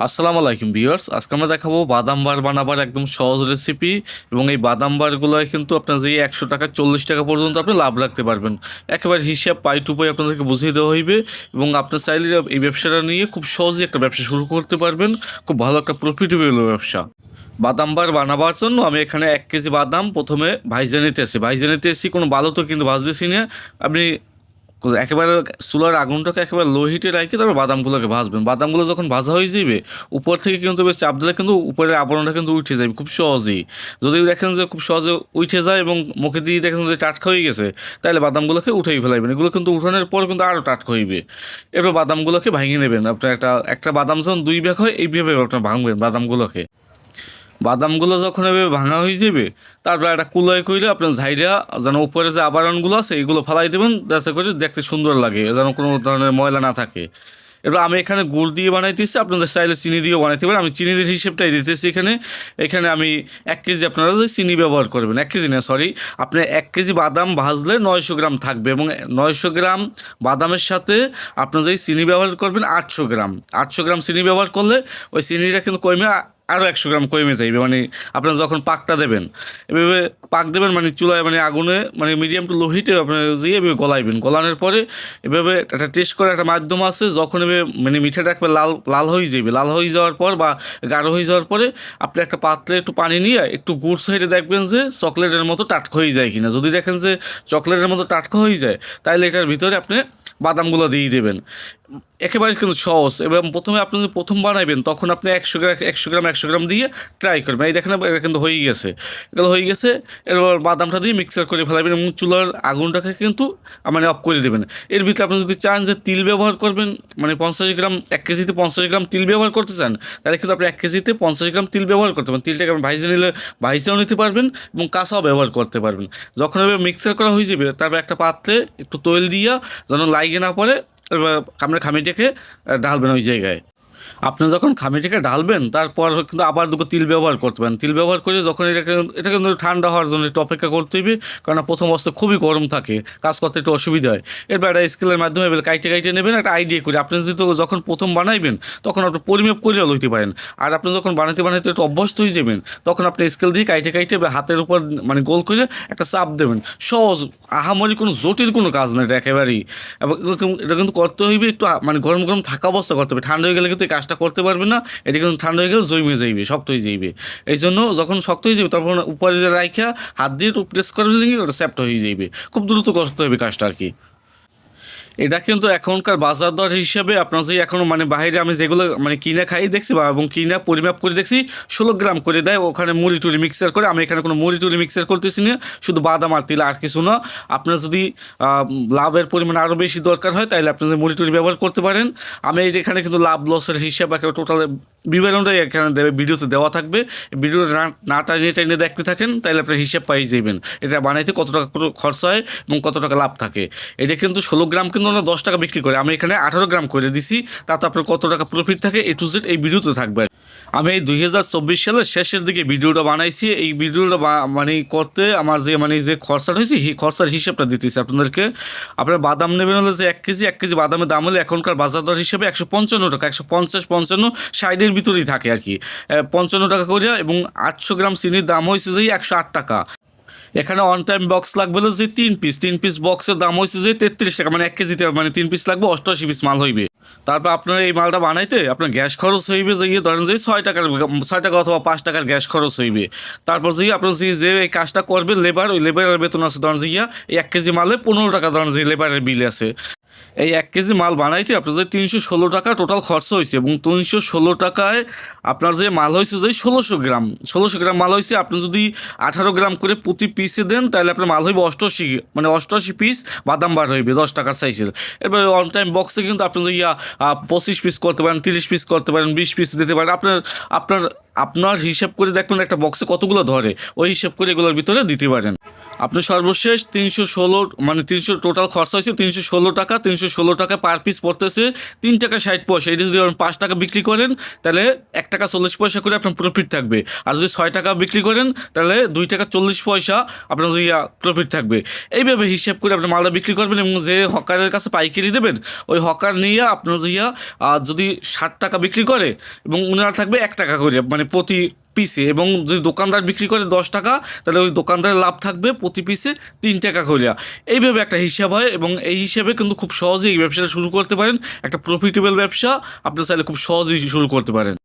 আসসালামু আলাইকুম ভিউয়ার্স, আজকে আমরা দেখাবো বাদাম বার বানাবার একদম সহজ রেসিপি এবং এই বাদাম বারগুলোয় কিন্তু আপনার যে একশো টাকা, চল্লিশ টাকা পর্যন্ত আপনি লাভ রাখতে পারবেন। একেবারে হিসাব পাই টু পাই আপনাদেরকে বুঝিয়ে দেওয়া হইবে এবং আপনার চাইলে এই ব্যবসাটা নিয়ে খুব সহজেই একটা ব্যবসা শুরু করতে পারবেন, খুব ভালো একটা প্রফিটেবল ব্যবসা। বাদাম বার বানাবার জন্য আমি এখানে এক কেজি বাদাম প্রথমে ভাইজে নিতেছি ভাইজে নিতেছি কোনো ভালো তো কিন্তু ভাজতেছি না। আপনি একেবারে চুলার আগুনটাকে একেবারে লো রাখে তারপর বাদামগুলোকে ভাজবেন। বাদামগুলো যখন ভাজা হয়ে যাবে উপর থেকে কিন্তু বেশ চাপ দিলে কিন্তু উপরের আবরণটা কিন্তু উঠে যাবে খুব সহজেই। যদি দেখেন যে খুব সহজে উঠে যায় এবং মুখে দিয়ে দেখেন যে টাটকা হয়ে গেছে, তাহলে বাদামগুলোকে উঠেই ফেলাইবেন। এগুলো কিন্তু উঠানোর পর কিন্তু আরও টাটকা হইবে। এবার বাদামগুলোকে ভাঙিয়ে নেবেন। আপনার একটা একটা বাদাম যখন দুই ভাগ হয় এইভাবে আপনার ভাঙবেন বাদামগুলোকে। বাদামগুলো যখন এভাবে ভাঙা হয়ে যাবে, তারপর একটা কুলাই কইলে আপনার ঝাইরা যেন উপরে যে আবরণগুলো আছে, এইগুলো ফালাই দেবেন, যাতে করে দেখতে সুন্দর লাগে, যেন কোনো ধরনের ময়লা না থাকে। এবার আমি এখানে গুড় দিয়ে বানাইতেছি, আপনাদের চাইলে চিনি দিয়েও বানাইতে পারেন। আমি চিনির হিসেবটাই দিতেছি এখানে। এখানে আমি এক কেজি আপনারা যে চিনি ব্যবহার করবেন, এক কেজি না সরি আপনি এক কেজি বাদাম ভাজলে নয়শো গ্রাম থাকবে এবং নয়শো গ্রাম বাদামের সাথে আপনার যে চিনি ব্যবহার করবেন, আটশো গ্রাম। আটশো গ্রাম চিনি ব্যবহার করলে ওই চিনিটা কিন্তু কমে আরও একশো গ্রাম কমে যাইবে। মানে আপনার যখন পাকটা দেবেন, এভাবে পাক দেবেন মানে চুলায় মানে আগুনে মানে মিডিয়াম টু লো হিটে আপনার দিয়ে এভাবে গলাইবেন। গলানোর পরে এভাবে একটা টেস্ট করার একটা মাধ্যম আছে, যখন এভাবে মানে মিঠাটা একবার লাল লাল হয়ে যাবে লাল হয়ে যাওয়ার পর বা গাঢ় হয়ে যাওয়ার পরে আপনি একটা পাত্রে একটু পানি নিয়ে একটু গুড় সাইডে দেখবেন যে চকলেটের মতো টাটকা হয়ে যায় কিনা। যদি দেখেন যে চকলেটের মতো টাটকা হয়ে যায় তাহলে এটার ভিতরে আপনি বাদামগুলো দিয়ে দেবেন। একেবারে কিন্তু সহজ। এবং প্রথমে আপনি যদি প্রথম বানাবেন তখন আপনি একশো গ্রাম একশো গ্রাম একশো গ্রাম দিয়ে ট্রাই করবেন। এই দেখেন, এটা কিন্তু হয়ে গেছে। এগুলো হয়ে গেছে এবার বাদামটা দিয়ে মিক্সার করে ফেলাবেন এবং চুলার আগুনটাকে কিন্তু মানে অফ করে দেবেন। এর ভিতরে আপনি যদি চান যে তিল ব্যবহার করবেন মানে পঞ্চাশ গ্রাম, এক কেজিতে পঞ্চাশ গ্রাম তিল ব্যবহার করতে চান, তাহলে কিন্তু আপনি এক কেজিতে পঞ্চাশ গ্রাম তিল ব্যবহার করতে পারেন তিলটাকে আপনি ভাইজে নিলে, ভাইজেও নিতে পারবেন এবং কাঁচাও ব্যবহার করতে পারবেন। যখন এবার মিক্সার করা হয়ে যাবে, তারপর একটা পাত্রে একটু তৈল দিয়ে, যেন লাইগে না পড়ে আপনার খামিটাকে ঢালবেন ওই জায়গায়। আপনি যখন খামিটাকে ঢালবেন, তারপর কিন্তু আবার দুটো তিল ব্যবহার করতে পারেন। তিল ব্যবহার করে যখন এটাকে এটা কিন্তু ঠান্ডা হওয়ার জন্য একটু অপেক্ষা করতে হবে, কারণ প্রথম অবস্থা খুবই গরম থাকে, কাজ করতে একটু অসুবিধা হয়। এরপর একটা স্কেলের মাধ্যমে এবার কাইটে কাইটে নেবেন, একটা আইডিয়া করে। আপনি যদি যখন প্রথম বানাইবেন, তখন আপনি পরিমাপ করেও লইতে পারেন। আর আপনি যখন বানাতে বানাতে একটু অভ্যস্ত হয়ে যাবেন, তখন আপনি স্কেল দিয়ে কাইটে কাইটে হাতের উপর মানে গোল করে একটা চাপ দেবেন। সহজ, আহামরি কোনো জটিল কোনো কাজ না এটা একেবারেই। এবং এটা কিন্তু করতে হইবে একটু মানে গরম গরম থাকা অবস্থা করতে হবে। ঠান্ডা হয়ে গেলে কিন্তু কাজটা করতে পারবে না, এটা কিন্তু ঠান্ডা হয়ে গেলে জমে যাইবে, শক্ত হয়ে যাইবে। এই জন্য যখন শক্ত হয়ে যাবে, তখন উপরে রাইখা, হাত দিয়ে একটু প্রেস করে দিলে ওটা স্যাপ্ট হয়ে যাইবে। খুব দ্রুত করতে হবে কাজটা আর কি। এটা কিন্তু এখনকার বাজার দর হিসাবে আপনার যদি এখন মানে বাইরে আমি যেগুলো মানে কিনে খাই দেখছি বা এবং কিনে পরিমাপ করে দেখছি, ষোলো গ্রাম করে দেয়। ওখানে মুড়ি টুড়ি মিক্সার করে, আমি এখানে কোনো মুড়ি টুড়ি মিক্সার করতেছি না, শুধু বাদাম আর তিল আর কিছু না। আপনার যদি লাভের পরিমাণ আরও বেশি দরকার হয় তাহলে আপনি মুড়ি টুড়ি ব্যবহার করতে পারেন। আমি এখানে কিন্তু লাভ লসের হিসাব একেবারে টোটাল বিবরণটাই এখানে দেবে, ভিডিওতে দেওয়া থাকবে। ভিডিও না টাইনে টাইনে দেখতে থাকেন তাহলে আপনার হিসাব পাই যাবেন। এটা বানাইতে কত টাকা খরচা হয় এবং কত টাকা লাভ থাকে। এটা কিন্তু ষোলো গ্রাম কিন্তু ওরা দশ টাকা বিক্রি করে। আমি এখানে আঠারো গ্রাম করে দিছি, তাতে আপনার কত টাকা প্রফিট থাকে এ টু জেড এই ভিডিওতে থাকবে। আমি এই দুই হাজার চব্বিশ সালের শেষের দিকে ভিডিওটা বানাইছি। এই ভিডিওটা মানে করতে আমার যে মানে যে খরচাটা হয়েছে এই খরচার হিসেবটা দিতেছি আপনাদেরকে। আপনার বাদাম নেবেন হলে যে এক কেজি এক কেজি বাদামের দাম হলে এখনকার বাজার দর হিসেবে একশো পঞ্চান্ন টাকা, একশো পঞ্চাশ পঞ্চান্ন সাইডের ভিতরেই থাকে আর কি। পঞ্চান্ন টাকা করে এবং আটশো গ্রাম চিনির দাম হয়েছে যে একশো আট টাকা। এখানে অন টাইম বক্স লাগবে হলো যে তিন পিস তিন পিস বক্সের দাম হয়েছে যে তেত্রিশ টাকা মানে এক কেজিতে মানে তিন পিস লাগবে, অষ্টআশি পিস মাল হইবে। তারপর আপনার এই মালটা বানাইতে আপনার গ্যাস খরচ হইবে যে ধরেন যে ছয় টাকার, ছয় টাকা অথবা পাঁচ টাকার গ্যাস খরচ হইবে। তারপর যে আপনার যে যে এই কাজটা করবে লেবার ওই লেবারের বেতন আছে ধরেন যে ইয়া এক কেজি মালে পনেরো টাকা ধরেন যে লেবারের বিল আছে। এই এক কেজি মাল বানাইতে আপনার যে তিনশো ষোলো টাকা টোটাল খরচা হয়েছে এবং তিনশো ষোলো টাকায় আপনার যে মাল হয়েছে যে ষোলোশো গ্রাম ষোলোশো গ্রাম মাল হয়েছে আপনি যদি আঠারো গ্রাম করে প্রতি পিসে দেন, তাহলে আপনার মাল হইবে অষ্টআশি মানে অষ্টআশি পিস বাদাম বার হইবে, দশ টাকার সাইজের এবার অন টাইম বক্সে কিন্তু আপনি ইয়া পঁচিশ পিস করতে পারেন, তিরিশ পিস করতে পারেন, বিশ পিস দিতে পারেন, আপনার আপনার আপনার হিসাব করে দেখবেন একটা বক্সে কতগুলো ধরে, ওই হিসাব করে এগুলোর ভিতরে দিতে পারেন। আপনার সর্বশেষ তিনশো ষোলো মানে তিনশো টোটাল খরচা হয়েছে তিনশো ষোলো টাকা, তিনশো ষোলো টাকা পার পিস পড়তেছে তিন টাকা ষাট পয়সা। এটা যদি আপনি পাঁচ টাকা বিক্রি করেন, তাহলে এক টাকা চল্লিশ পয়সা করে আপনার প্রফিট থাকবে। আর যদি ছয় টাকা বিক্রি করেন, তাহলে দুই টাকা চল্লিশ পয়সা আপনার প্রফিট থাকবে। এইভাবে হিসেব করে আপনি মালটা বিক্রি করবেন এবং যে হকারের কাছে পাইকারি দেবেন, ওই হকার নিয়ে আপনার যদি ষাট টাকা বিক্রি করে এবং উনারা থাকবে এক টাকা করে মানে প্রতি পিসে এবং যদি দোকানদার বিক্রি করে দশ টাকা, তাহলে ওই দোকানদারের লাভ থাকবে প্রতি পিসে তিন টাকা করিয়া এইভাবে একটা হিসাব হয় এবং এই হিসাবে কিন্তু খুব সহজেই এই ব্যবসাটা শুরু করতে পারেন। একটা প্রফিটেবল ব্যবসা, আপনি চাইলে খুব সহজেই শুরু করতে পারেন।